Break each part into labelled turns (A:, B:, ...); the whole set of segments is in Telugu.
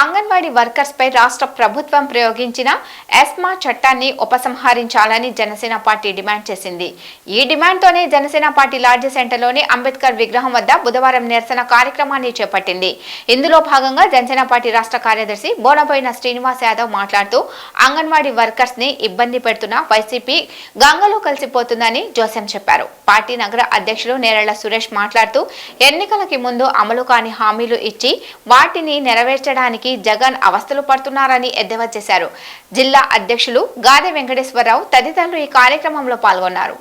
A: అంగన్వాడీ వర్కర్స్ పై రాష్ట్ర ప్రభుత్వం ప్రయోగించిన ఎస్మా చట్టాన్ని ఉపసంహరించాలని జనసేన పార్టీ డిమాండ్ చేసింది. ఈ డిమాండ్తోనే జనసేన పార్టీ లార్జ్ సెంటర్లోని అంబేద్కర్ విగ్రహం వద్ద బుధవారం నిరసన కార్యక్రమాన్ని చేపట్టింది. ఇందులో భాగంగా జనసేన పార్టీ రాష్ట్ర కార్యదర్శి బోనబోయిన శ్రీనివాస్ యాదవ్ మాట్లాడుతూ అంగన్వాడీ వర్కర్స్ని ఇబ్బంది పెడుతున్న వైసీపీ గంగలో కలిసిపోతుందని జోసెం చెప్పారు. పార్టీ నగర అధ్యక్షులు నేరళ్ళ సురేష్ మాట్లాడుతూ ఎన్నికలకి ముందు అమలు కాని హామీలు ఇచ్చి వాటిని నెరవేర్చడానికి జగన్ అవస్థలు పడుతున్నారని ఎద్దేవా చేశారు. జిల్లా అధ్యక్షులు గాదె వెంకటేశ్వరరావు తదితరులు ఈ కార్యక్రమంలో పాల్గొన్నారు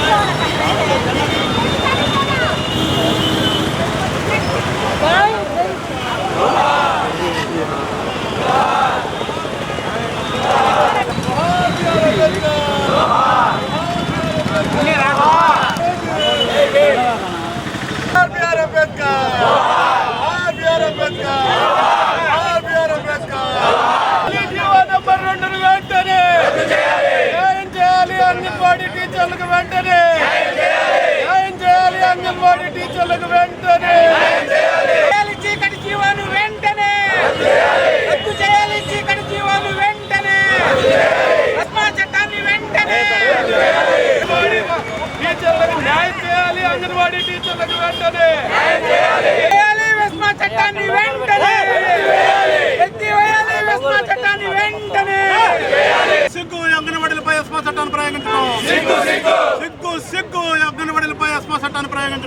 B: RBR Ambedkar RBR Ambedkar RBR Ambedkar GO number రెండును వెంటనే న్యాయం చేయాలి అంగన్వాడీ టీచర్లకు వెంటనే న్యాయం చేయాలి అంగన్వాడీ టీచర్లకు వెంటనే
C: చీకటి జీవాలు వెంటనే రద్దు చేయాలి. చీకటి జీవాలు వెంటనే రస్మా చట్టాన్ని వెంటనే
B: టీచర్లకు న్యాయం చేయాలి. అంగన్వాడీ టీచర్లకు వెంటనే
C: చేయాలి. వెస్మా చట్టాన్ని వెంటనే ఎత్తి వేయాలి. వెస్మా చట్టాన్ని వెంటనే
B: సిగ్గు ఈ అంగన్వాడీలపై ఎస్మా చట్టాన్ని ప్రయోగించడం సిగ్గు సిగ్గు సిగ్గు సిగ్గు ఈ అంగన్వాడీలపై ఎస్మా చట్టాన్ని ప్రయోగించడం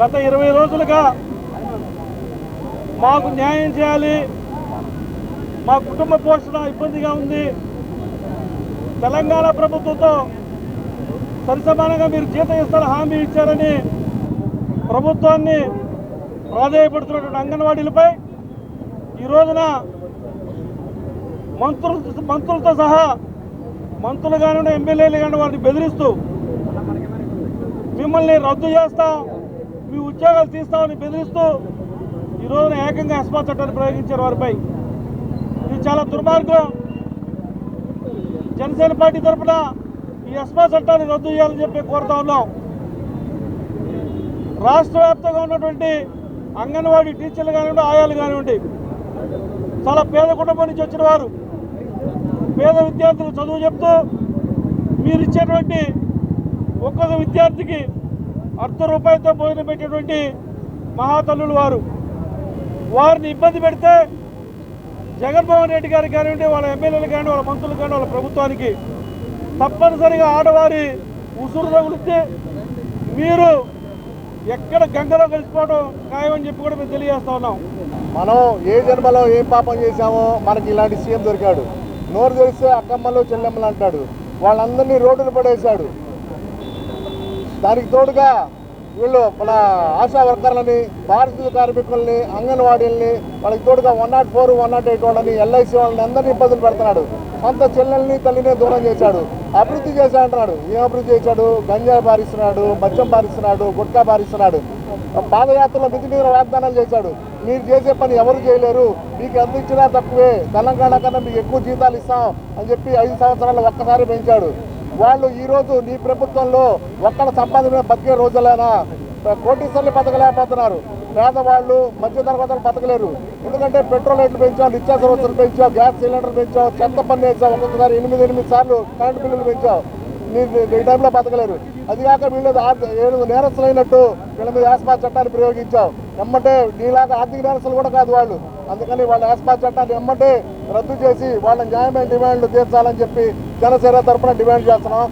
D: గత ఇరవై రోజులుగా మాకు న్యాయం చేయాలి. మా కుటుంబ పోషణ ఇబ్బందిగా ఉంది. తెలంగాణ ప్రభుత్వంతో సరిసమానంగా మీరు జీతం ఇస్తారని హామీ ఇచ్చారని ప్రభుత్వాన్ని ప్రాధాయపడుతున్నటువంటి అంగన్వాడీలపై ఈ రోజున మంత్రులు మంత్రులతో సహా మంత్రులు కానివ్వండి ఎమ్మెల్యేలు కానివ్వండి వారిని బెదిరిస్తూ మిమ్మల్ని రద్దు చేస్తాం మీ ఉద్యోగాలు తీస్తామని బెదిరిస్తూ ఈ రోజున ఏకంగా అస్మా చట్టాన్ని ప్రయోగించారు వారిపై. ఇది చాలా దుర్మార్గం. జనసేన పార్టీ తరఫున ఈ అస్మా చట్టాన్ని రద్దు చేయాలని చెప్పి కోరుతా ఉన్నాం. రాష్ట్ర వ్యాప్తంగా ఉన్నటువంటి అంగన్వాడీ టీచర్లు కానివ్వండి ఆయాలు కానివ్వండి చాలా పేద కుటుంబం నుంచి వచ్చిన వారు పేద విద్యార్థులు చదువు చెప్తూ మీరు ఇచ్చేటువంటి ఒక్కొక్క విద్యార్థికి అర్ధ రూపాయలతో భోజనం పెట్టేటువంటి మహాతల్లులు వారు. వారిని ఇబ్బంది పెడితే జగన్మోహన్ రెడ్డి గారికి కానివ్వండి వాళ్ళ ఎమ్మెల్యేలు కానీ వాళ్ళ మంత్రులు కానీ వాళ్ళ ప్రభుత్వానికి తప్పనిసరిగా ఆడవారి ఉసురు తగులితే మీరు ఎక్కడ గంగలో కలిసిపోవడం ఖాయమని చెప్పి కూడా మేము తెలియజేస్తా ఉన్నాం.
E: మనం ఏ జన్మలో ఏం పాపం చేశామో మనకి ఇలాంటి సీఎం దొరికాడు. నోరు తెరిస్తే అక్కమ్మలు చెల్లెమ్మలు అంటాడు. వాళ్ళందరినీ రోడ్డును పడేశాడు. దానికి తోడుగా వీళ్ళు మన ఆశా వర్కర్లని భారతీయ కార్మికుల్ని అంగన్వాడీల్ని వాళ్ళకి తోడుగా one nought four one nought eight వాళ్ళని ఎల్ఐసి వాళ్ళని అందరినీ ఇబ్బందులు పెడుతున్నాడు. సొంత చెల్లెల్ని తల్లినే దూరం చేశాడు. అభివృద్ధి చేశా అంటున్నాడు. ఏం అభివృద్ధి చేశాడు? గంజాయి పారిస్తున్నాడు మద్యం పారిస్తున్నాడు గుట్కా పారిస్తున్నాడు. పాదయాత్రలో మితి మీద వాగ్దానాలు చేశాడు. మీరు చేసే పని ఎవరు చేయలేరు. మీకు ఎంత ఇచ్చినా తక్కువే. తెలంగాణ కన్నా మీకు ఎక్కువ జీతాలు ఇస్తాం అని చెప్పి ఐదు సంవత్సరాలు ఒక్కసారి పెంచాడు. వాళ్ళు ఈరోజు నీ ప్రభుత్వంలో ఒక్కడ సంపాదన బతికే రోజులైనా కోటీశ్వర్లు బతకలేకపోతున్నారు. పేదవాళ్ళు మధ్య తరగతులు బతకలేరు. ఎందుకంటే పెట్రోల్ రేట్లు పెంచావు నిత్యావసర వస్తువులు పెంచాం గ్యాస్ సిలిండర్ పెంచాం చెత్త పన్ను వేసావు ఒక్కొక్కసారి ఎనిమిది ఎనిమిది సార్లు కరెంటు బిల్లులు పెంచాం ఈ టైంలో బతకలేరు. అది కాక వీళ్ళు ఏడు నేరస్తులైనట్టు వీళ్ళ మీద యాస్మా చట్టాన్ని ప్రయోగించావు. ఎమ్మటే నీలాగా ఆర్థిక నేరస్తులు కూడా కాదు వాళ్ళు. అందుకని వాళ్ళ ఆస్పా చట్టాన్ని ఎమ్మటే రద్దు చేసి వాళ్ళ న్యాయమైన డిమాండ్లు తీర్చాలని చెప్పి జనసేన తరఫున డిమాండ్ చేస్తున్నాం.